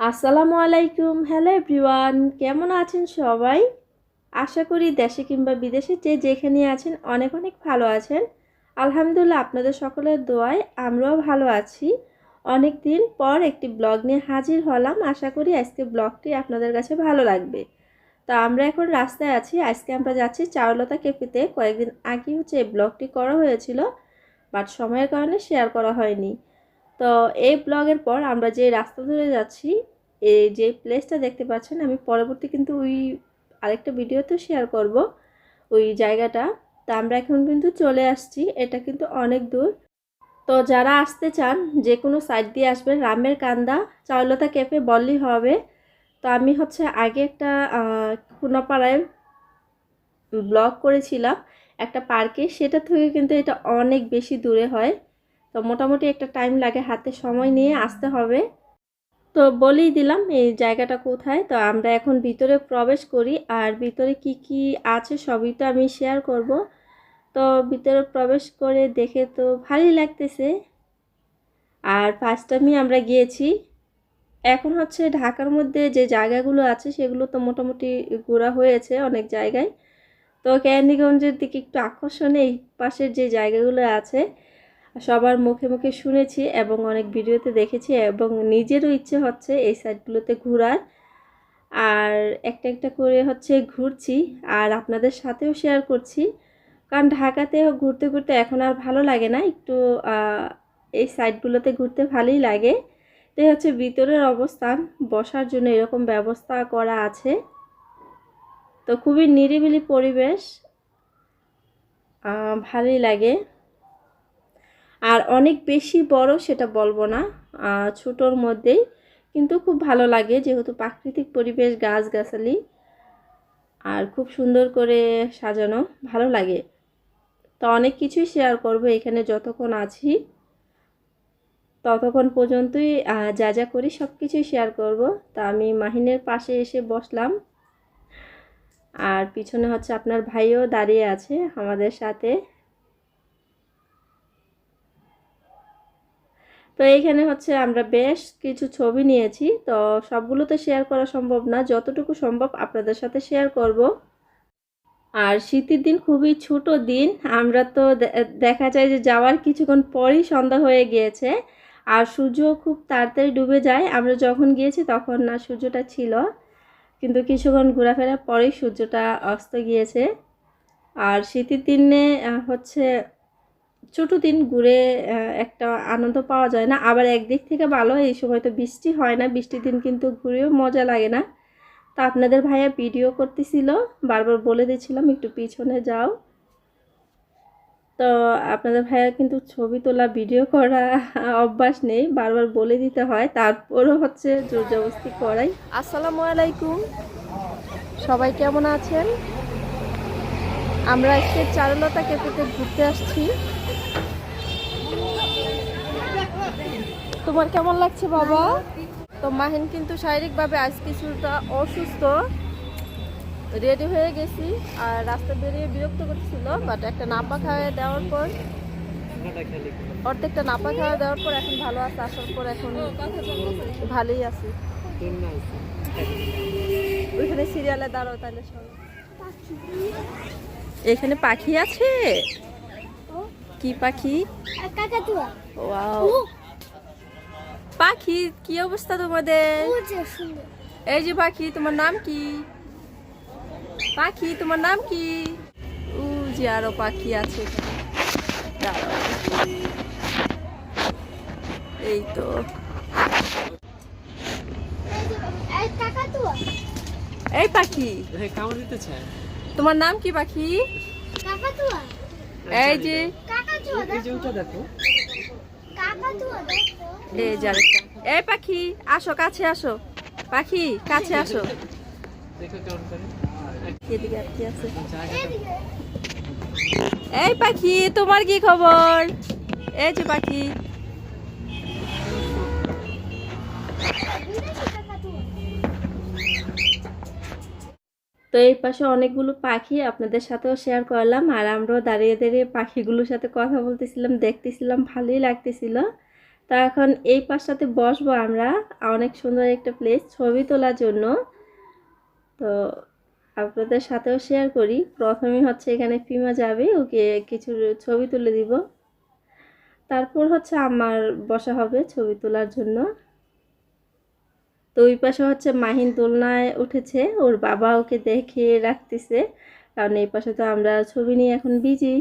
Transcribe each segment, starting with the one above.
আসসালামু আলাইকুম। Hello everyone কেমন আছেন সবাই? আশা করি দেশে কিংবা বিদেশে যে যেখানে আছেন অনেক অনেক ভালো আছেন। আলহামদুলিল্লাহ আপনাদের সকলের দোয়ায় আমরাও ভালো আছি। অনেক দিন পর একটি ব্লগ নিয়ে হাজির হলাম। আশা করি আজকে ব্লগটি আপনাদের কাছে ভালো লাগবে। তো আমরা এখন রাস্তায় আছি। আজকে আমরা যাচ্ছি চারুলতা কেফিতে কয়েকদিন আগে হচ্ছে এই ব্লগটি করা হয়েছিল, বাট সময়ের কারণে শেয়ার করা হয়নি। তো এই ব্লগের পর আমরা যে রাস্তা ধরে যাচ্ছি, এই যে প্লেসটা দেখতে পাচ্ছেন, আমি পরবর্তী কিন্তু ওই আরেকটা ভিডিওতে শেয়ার করব ওই জায়গাটা। তা আমরা এখন কিন্তু চলে আসছি, এটা কিন্তু অনেক দূর। তো যারা আসতে চান, যে কোনো সাইড দিয়ে আসবেন, রামের কান্দা, চারুলতা ক্যাফে বললেই হবে। তো আমি হচ্ছে আগে একটা খুনাপাড়ায় ব্লগ করেছিলাম, একটা পার্কে সেটা থেকে কিন্তু এটা অনেক বেশি দূরে হয়। তো মোটামুটি একটা টাইম লাগে, হাতে সময় নিয়ে আসতে হবে। তো বলেই দিলাম এই জায়গাটা কোথায়। তো আমরা এখন ভিতরে প্রবেশ করি আর ভিতরে কি কি আছে সবই তো আমি শেয়ার করব। তো ভিতরে প্রবেশ করে দেখে তো ভালোই লাগতেছে। আর ফার্স্ট টাইমই আমরা গিয়েছি। এখন হচ্ছে ঢাকার মধ্যে যে জায়গাগুলো আছে সেগুলো তো মোটামুটি ঘোরা হয়েছে অনেক জায়গায়। তো ক্যান্ডিগঞ্জের দিকে একটু আকর্ষণ এই পাশের যে জায়গাগুলো আছে সবার মুখে মুখে শুনেছি এবং অনেক ভিডিওতে দেখেছি এবং নিজেরও ইচ্ছে হচ্ছে এই সাইডগুলোতে ঘোরার। আর একটা একটা করে হচ্ছে ঘুরছি আর আপনাদের সাথেও শেয়ার করছি। কারণ ঢাকাতেও ঘুরতে ঘুরতে এখন আর ভালো লাগে না, একটু এই সাইডগুলোতে ঘুরতে ভালোই লাগে। তো হচ্ছে ভিতরের অবস্থান, বসার জন্য এরকম ব্যবস্থা করা আছে। তো খুবই নিরিবিলি পরিবেশ ভালোই লাগে। আর অনেক বেশি বড় সেটা বলব না ছোটোর মধ্যেই। কিন্তু খুব ভালো লাগে যেহেতু প্রাকৃতিক পরিবেশ, গাছগাছালি, আর খুব সুন্দর করে সাজানো, ভালো লাগে। তো অনেক কিছুই শেয়ার করব এখানে যতক্ষণ আছি। ততক্ষণ পর্যন্তই যা যা করি সব কিছুই শেয়ার করব। তা আমি মাহিনের পাশে এসে বসলাম। আর পিছনে হচ্ছে আপনার ভাইও দাঁড়িয়ে আছে আমাদের সাথে। তো এইখানে হচ্ছে আমরা বেশ কিছু ছবি নিয়েছি। তো সবগুলো তো শেয়ার করা সম্ভব না। যতটুকু সম্ভব আপনাদের সাথে শেয়ার করব। আর শীতের দিন খুবই ছোট দিন। আমরা তো দেখা যায় যে যাওয়ার কিছুক্ষণ পরই সন্ধ্যা হয়ে গিয়েছে। আর সূর্য খুব তাড়াতাড়ি ডুবে যায়। আমরা যখন গিয়েছি তখন না সূর্যটা ছিল। কিন্তু কিছুক্ষণ ঘোরাফেরার পরেই সূর্যটা অস্ত গিয়েছে। আর শীতের দিনে হচ্ছে ছোটো দিন ঘুরে একটা আনন্দ পাওয়া যায় না। আবার একদিক থেকে ভালো এই সময় তো বৃষ্টি হয় না। বৃষ্টির দিন কিন্তু ঘুরেও মজা লাগে না। তা আপনাদের ভাইয়া ভিডিও করতেছিল, বারবার বলে দিয়েছিলাম, একটু পিছনে যাও। তো আপনাদের ভাইয়া কিন্তু ছবি তোলা, ভিডিও করা অভ্যাস নেই, বারবার বলে দিতে হয়। তারপরও হচ্ছে জোর জবস্তি করাই। আসসালামু আলাইকুম। সবাই কেমন আছেন? আমরা আজকে চারুলতা ক্যাফেতে ঘুরতে আসছি। তোমার কেমন লাগছে বাবা? তো মাহিন কিন্তু শারীরিকভাবে আজ কিছুটা অসুস্থ। রেডি হয়ে গেছি আর রাস্তা বেরিয়ে বিরক্ত করছিল বাট একটা নাপা খাওয়া দেওয়ার পর অর্ধেকটা নাপা খাওয়া দেওয়ার পর এখন ভালো আছে আসার পর এখন ভালোই আছি। ওইখানে সিরিয়ালে দাঁড়াও তাহলে সব এখানে পাখি আছে? কি পাখি? ওয়াও। পাখি কি অবস্থা তোমাদের? এই যে পাখি তোমার নাম কি? পাখি তোমার নাম কি? উ যে আরও পাখি আছে এই তো। এই পাখি। তোমার নাম কি পাখি? এই যে এই পাখি, আসো, কাছে আসো। পাখি, কাছে আসো। এই পাখি, তোমার কি খবর? এই যে পাখি। তো এই পাশে অনেকগুলো পাখি আপনাদের সাথেও শেয়ার করলাম, আর আমরাও দাঁড়িয়ে দাঁড়িয়ে পাখিগুলোর সাথে কথা বলতেছিলাম, দেখতেছিলাম, ভালোই লাগতেছিল। তা এখন এই পাশটাতে বসবো আমরা। অনেক সুন্দর একটা প্লেস ছবি তোলার জন্য। তো আপনাদের সাথেও শেয়ার করি। প্রথমে হচ্ছে এখানে ফিমা যাবে, ওকে কিছু ছবি তুলে দিব। তারপর হচ্ছে আমার বসা হবে ছবি তোলার জন্য। তো ওই পাশে হচ্ছে মাহিন দোলনায় উঠেছে, ওর বাবা ওকে দেখে রাখতেছে। কারণ এই পাশে তো আমরা ছবি নিয়ে এখন বিজি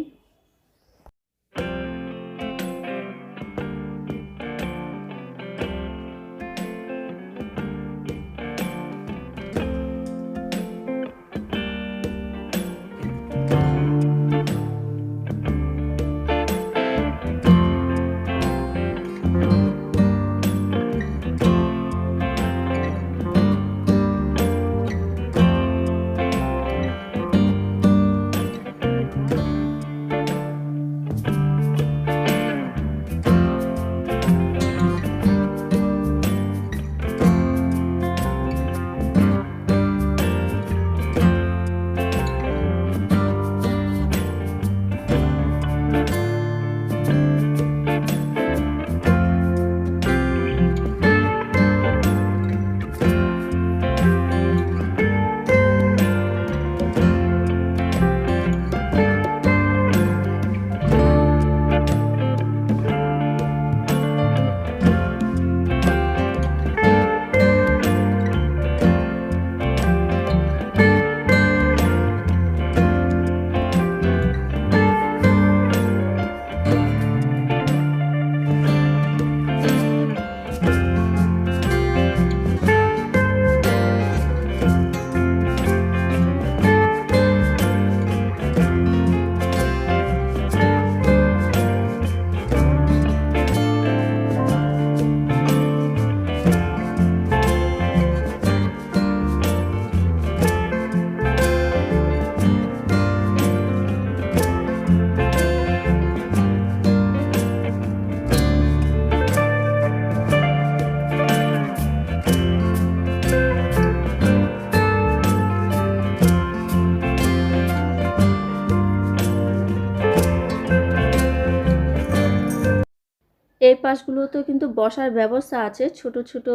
এই পাশগুলোতেও কিন্তু বসার ব্যবস্থা আছে। ছোট ছোট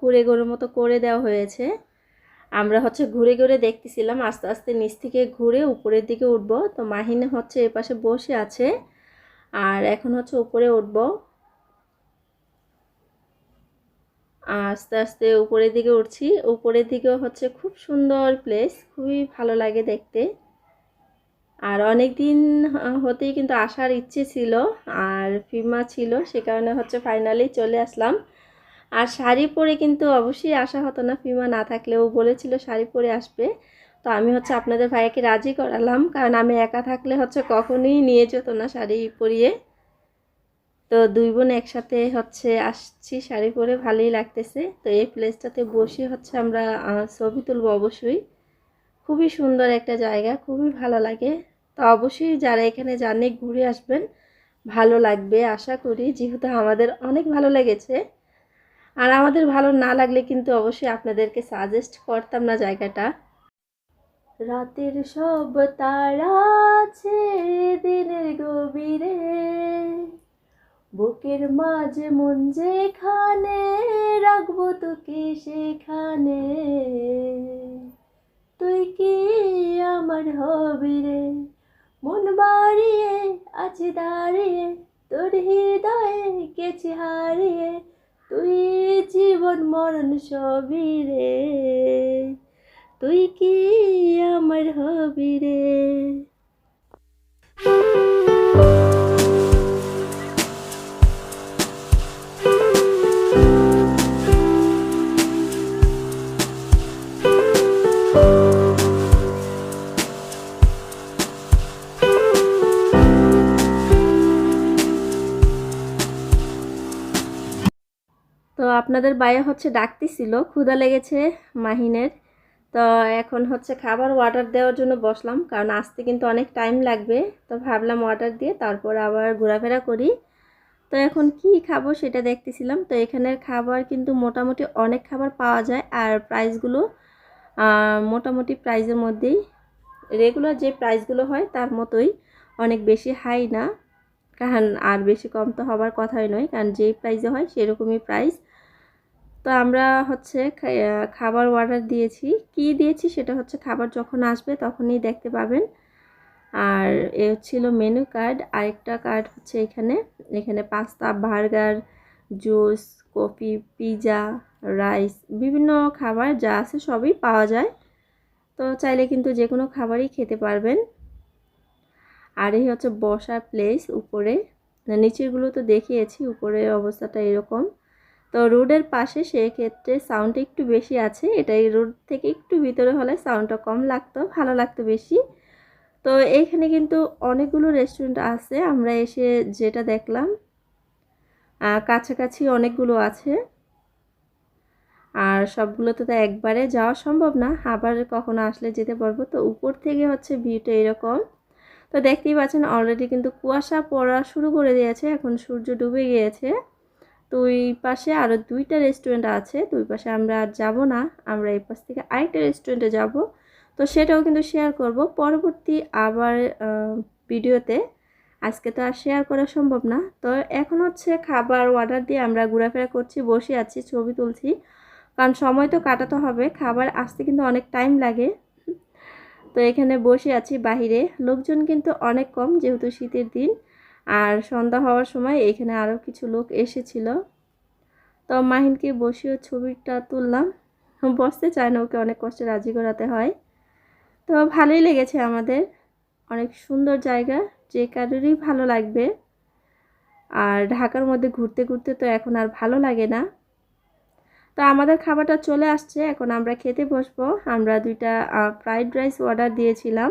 কুড়ে ঘরের মতো করে দেওয়া হয়েছে। আমরা হচ্ছে ঘুরে ঘুরে দেখতেছিলাম, আস্তে আস্তে নিচ থেকে ঘুরে উপরের দিকে উঠবো। তো মাহিনে হচ্ছে এ পাশে বসে আছে। আর এখন হচ্ছে উপরে উঠবো। আস্তে আস্তে উপরের দিকে উঠছি। উপরের দিকেও হচ্ছে খুব সুন্দর প্লেস খুবই ভালো লাগে দেখতে। আর অনেক দিন হতেই কিন্তু আসার ইচ্ছে ছিল, আর ফিমা ছিল, সে কারণে হচ্ছে ফাইনালি চলে আসলাম। আর শাড়ি পরে কিন্তু অবশ্যই আসা হতো না ফিমা না থাকলেও বলেছিল শাড়ি পরে আসবে। তো আমি হচ্ছে আপনাদের ভাইয়াকে রাজি করালাম, কারণ আমি একা থাকলে হচ্ছে কখনোই নিয়ে যেত না শাড়ি পরিয়ে। তো দুই বোন একসাথে হচ্ছে আসছি শাড়ি পরে, ভালোই লাগতেছে। তো এই প্লেসটাতে বসে হচ্ছে আমরা ছবি তুলবো অবশ্যই। খুবই সুন্দর একটা জায়গা, খুবই ভালো লাগে। তো অবশ্যই যারা এখানে জানে ঘুরে আসবেন, ভালো লাগবে। আশা করি যেহেতু আমাদের অনেক ভালো লেগেছে। আর আমাদের ভালো না লাগলে কিন্তু অবশ্যই আপনাদেরকে সাজেস্ট করতাম না জায়গাটা। রাতের সব তারা আছে, দিনের গভীরে। বুকের মাঝে মন যেখানে, রাখব তোকে সেখানে। তুই কি আমার হবি রে মন বাড়িয়ে আছি দাঁড়িয়ে, তোর হৃদয়ে গেছি হারিয়ে, তুই জীবন মরণ সবই রে। তুই কি আমার হবি রে? আপনাদের বাইরে হচ্ছে ডাকতেছিল, ক্ষুধা লেগেছে মাহিনের। তো এখন হচ্ছে খাবার অর্ডার দেওয়ার জন্য বসলাম, কারণ আসতে কিন্তু অনেক টাইম লাগবে। তো ভাবলাম অর্ডার দিয়ে তারপর আবার ঘোরাফেরা করি। তো এখন কি খাব সেটা দেখতেছিলাম। তো এখানের খাবার কিন্তু মোটামুটি অনেক খাবার পাওয়া যায়, আর প্রাইসগুলো মোটামুটি প্রাইসের মধ্যেই। রেগুলার যে প্রাইসগুলো হয় তার মতোই অনেক বেশি হাই না। কারণ আর বেশি কম তো হবার কথাই নয়, কারণ যেই প্রাইসে হয় সেরকমই প্রাইস তো আমরা হচ্ছে খাবার অর্ডার দিয়েছি। কি দিয়েছি সেটা হচ্ছে খাবার যখন আসবে তখনই দেখতে পাবেন। আর এ ছিল মেনু কার্ড আরেকটা কার্ড হচ্ছে এখানে। এখানে pasta burger juice coffee pizza rice বিভিন্ন খাবার যা আছে সবই পাওয়া যায়। তো চাইলে কিন্তু যে কোনো খাবারই খেতে পারবেন। আর এই হচ্ছে বসার প্লেস উপরে। নিচেরগুলো তো দেখিয়েছি, উপরের অবস্থাটা এরকম। তো রোডের পাশে সেক্ষেত্রে সাউন্ডটা একটু বেশি আছে। এটাই রোড থেকে একটু ভিতরে হলে সাউন্ডটা কম লাগতো, ভালো লাগতো বেশি। তো এইখানে কিন্তু অনেকগুলো রেস্টুরেন্ট আছে। আমরা এসে যেটা দেখলাম কাছাকাছি অনেকগুলো আছে। আর সবগুলোতে তো একবারে যাওয়া সম্ভব না। আবার কখনো আসলে যেতে পারব। তো উপর থেকে হচ্ছে ভিউটা এরকম। তো দেখতেই পাচ্ছেন অলরেডি কিন্তু কুয়াশা পড়া শুরু করে দিয়েছে। এখন সূর্য ডুবে গিয়েছে। তো ওই পাশে আরও দুইটা রেস্টুরেন্ট আছে ওই পাশে আমরা আর যাব না। আমরা এই পাশ থেকে আরেকটা রেস্টুরেন্টে যাব। তো সেটাও কিন্তু শেয়ার করব। পরবর্তী আবার ভিডিওতে আজকে তো আর শেয়ার করা সম্ভব না। তো এখন হচ্ছে খাবার অর্ডার দিয়ে আমরা ঘোরাফেরা করছি, বসে আছি, ছবি তুলছি। কারণ সময় তো কাটাতে হবে। খাবার আসতে কিন্তু অনেক টাইম লাগে। তো এখানে বসে আছি বাহিরে। লোকজন কিন্তু অনেক কম, যেহেতু শীতের দিন। আর সন্ধ্যা হওয়ার সময় এখানে আরও কিছু লোক এসেছিল। তো মাহিনকে বসিয়ে ছবিটা তুললাম। বসতে চায় না ওকে, অনেক কষ্টে রাজি করাতে হয়। তো ভালোই লেগেছে আমাদের। অনেক সুন্দর জায়গা, যে কারোরই ভালো লাগবে। আর ঢাকার মধ্যে ঘুরতে ঘুরতে তো এখন আর ভালো লাগে না। তো আমাদের খাবারটা চলে আসছে। এখন আমরা খেতে বসবো। আমরা দুইটা ফ্রাইড রাইস অর্ডার দিয়েছিলাম।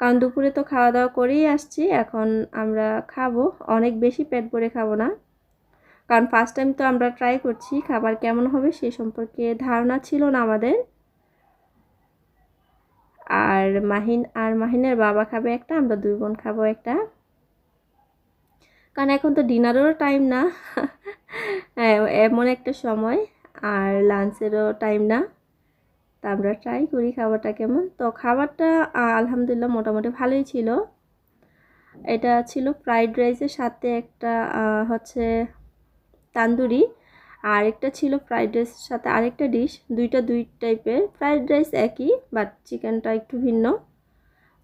কারণ দুপুরে তো খাওয়া দাওয়া করেই আসছি এখন আমরা খাব। অনেক বেশি পেট ভরে খাব না। কারণ ফার্স্ট টাইম তো আমরা ট্রাই করছি খাবার কেমন হবে সে সম্পর্কে ধারণা ছিল না আমাদের। আর মাহিন আর মাহিনের বাবা খাবে একটা আমরা দুই বোন খাব একটা। কারণ এখন তো ডিনারেরও টাইম না। হ্যাঁ, এমন একটা সময় আর লাঞ্চেরও টাইম না। তা আমরা ট্রাই করি খাবারটা কেমন। তো খাবারটা আলহামদুলিল্লাহ মোটামুটি ভালোই ছিল। এটা ছিল ফ্রাইড রাইসের সাথে একটা হচ্ছে তান্দুরি। আর একটা ছিল ফ্রাইড রাইসের সাথে আরেকটা ডিশ দুইটা দুই টাইপের ফ্রাইড রাইস একই বাট চিকেনটা একটু ভিন্ন।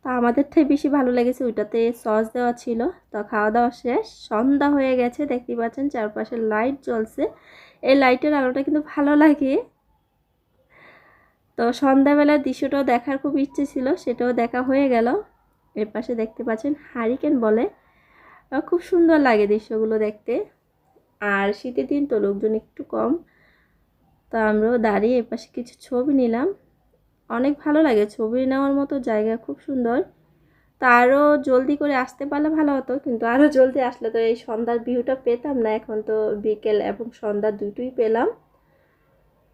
তো আমাদেরটাই বেশি ভালো লেগেছে ওইটাতে সস দেওয়া ছিল। তো খাওয়া দাওয়া শেষ, সন্ধ্যা হয়ে গেছে, দেখতেই পাচ্ছেন চারপাশে লাইট জ্বলছে। এই লাইটের আলোটা কিন্তু ভালো লাগে। তো সন্ধ্যাবেলার দৃশ্যটাও দেখার খুব ইচ্ছে ছিল, সেটাও দেখা হয়ে গেল। এর পাশে দেখতে পাচ্ছেন হারিকেন বলে। খুব সুন্দর লাগে দৃশ্যগুলো দেখতে। আর শীতের দিন তো লোকজন একটু কম। তো আমরাও দাঁড়িয়ে এর পাশে কিছু ছবি নিলাম। অনেক ভালো লাগে, ছবি নেওয়ার মতো জায়গা খুব সুন্দর। তো আরও জলদি করে আসতে পারলে ভালো হতো, কিন্তু আরও জলদি আসলে তো এই সন্ধ্যার ভিউটা পেতাম না। এখন তো বিকেল এবং সন্ধ্যা দুটোই পেলাম।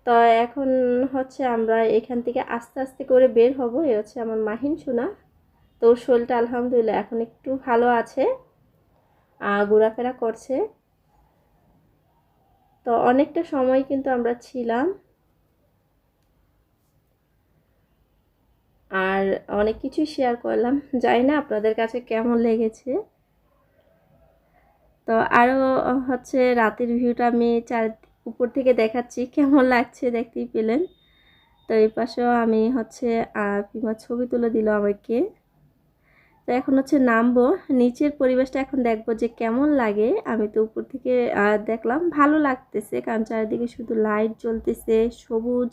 তো এখন হচ্ছে আমরা এখান থেকে আস্তে আস্তে করে বের হব। এ হচ্ছে আমার মাহিন সোনা। তো শরীরটা আলহামদুলিল্লাহ এখন একটু ভালো আছে ঘোরাফেরা করছে। তো অনেকটা সময় কিন্তু আমরা ছিলাম। আর অনেক কিছুই শেয়ার করলাম। জানি না আপনাদের কাছে কেমন লেগেছে। তো আরও হচ্ছে রাতের ভিউটা আমি চার উপর থেকে দেখাচ্ছি, কেমন লাগছে দেখতেই পেলেন। তো এই পাশেও আমি হচ্ছে পিমার ছবি তুলে দিল আমাকে। তো এখন হচ্ছে নামবো, নিচের পরিবেশটা এখন দেখব যে কেমন লাগে। আমি তো উপর থেকে দেখলাম ভালো লাগতেছে, কারণ চারিদিকে শুধু লাইট জ্বলতেছে, সবুজ,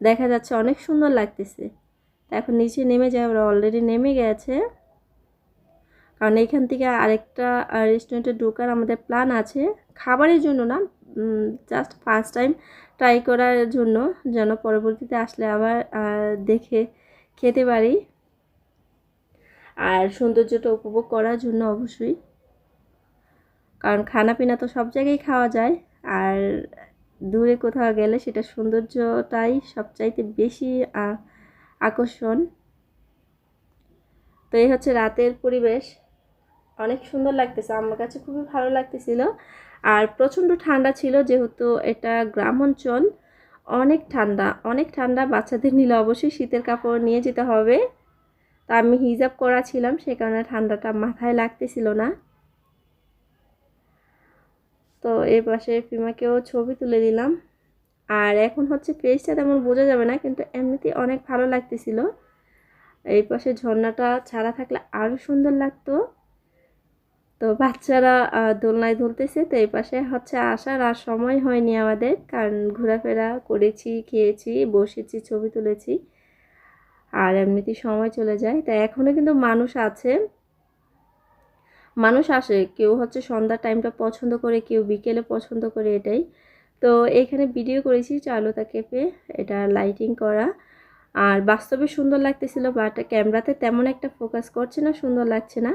দেখা যাচ্ছে অনেক সুন্দর লাগতেছে। এখন নিচে নেমে যায় ওরা অলরেডি নেমে গেছে। কারণ এখান থেকে আরেকটা রেস্টুরেন্টে ঢোকার আমাদের প্ল্যান আছে। খাবারের জন্য না জাস্ট ফার্স্ট টাইম ট্রাই করার জন্য যেন পরবর্তীতে আসলে আবার দেখে খেতে পারি। আর সৌন্দর্যটা উপভোগ করার জন্য অবশ্যই। কারণ খানা পিনা তো সব জায়গায় খাওয়া যায়। আর দূরে কোথাও গেলে সেটা সৌন্দর্যটাই সবচাইতে বেশি আকর্ষণ। তো এই হচ্ছে রাতের পরিবেশ। অনেক সুন্দর লাগতেছে। আমার কাছে খুবই ভালো লাগতেছিল। আর প্রচণ্ড ঠান্ডা ছিল যেহেতু এটা গ্রাম অঞ্চল অনেক ঠান্ডা অনেক ঠান্ডা। বাচ্চাদের নিলে অবশ্যই শীতের কাপড় নিয়ে যেতে হবে। তা আমি হিজাব করা ছিলাম, সে কারণে ঠান্ডাটা মাথায় লাগতেছিল না। তো এই পাশে ফিমাকেও ছবি তুলে দিলাম। আর এখন হচ্ছে পেজটা তেমন বোঝা যাবে না, কিন্তু এমনিতেই অনেক ভালো লাগতেছিল। এই পাশে ঝর্ণাটা ছাড়া থাকলে আরও সুন্দর লাগতো। তো বাচ্চারা দোলনায় দুলতেছে তো এই পাশে হচ্ছে আসার আর সময় হয়নি আমাদের। কারণ ঘোরাফেরা করেছি, খেয়েছি, বসেছি, ছবি তুলেছি আর এমনিতে সময় চলে যায়। তা এখনও কিন্তু মানুষ আছে। মানুষ আসে, কেউ হচ্ছে সন্ধ্যার টাইমটা পছন্দ করে, কেউ বিকেলে পছন্দ করে এটাই। তো এখানে ভিডিও করেছি চারুলতা ক্যাফে এটা লাইটিং করা। আর বাস্তবে সুন্দর লাগতেছিল বাট ক্যামেরাতে তেমন একটা ফোকাস করছে না, সুন্দর লাগছে না।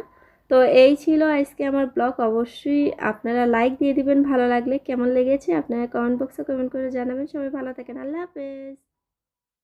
তো এই ছিল আজকে আমার ব্লগ। অবশ্যই আপনারা লাইক দিয়ে দিবেন, ভালো লাগলে। কেমন লেগেছে? আপনারা কমেন্ট বক্সে কমেন্ট করে জানাবেন। সবাই ভালো থাকেন। আল্লাহ হাফেজ।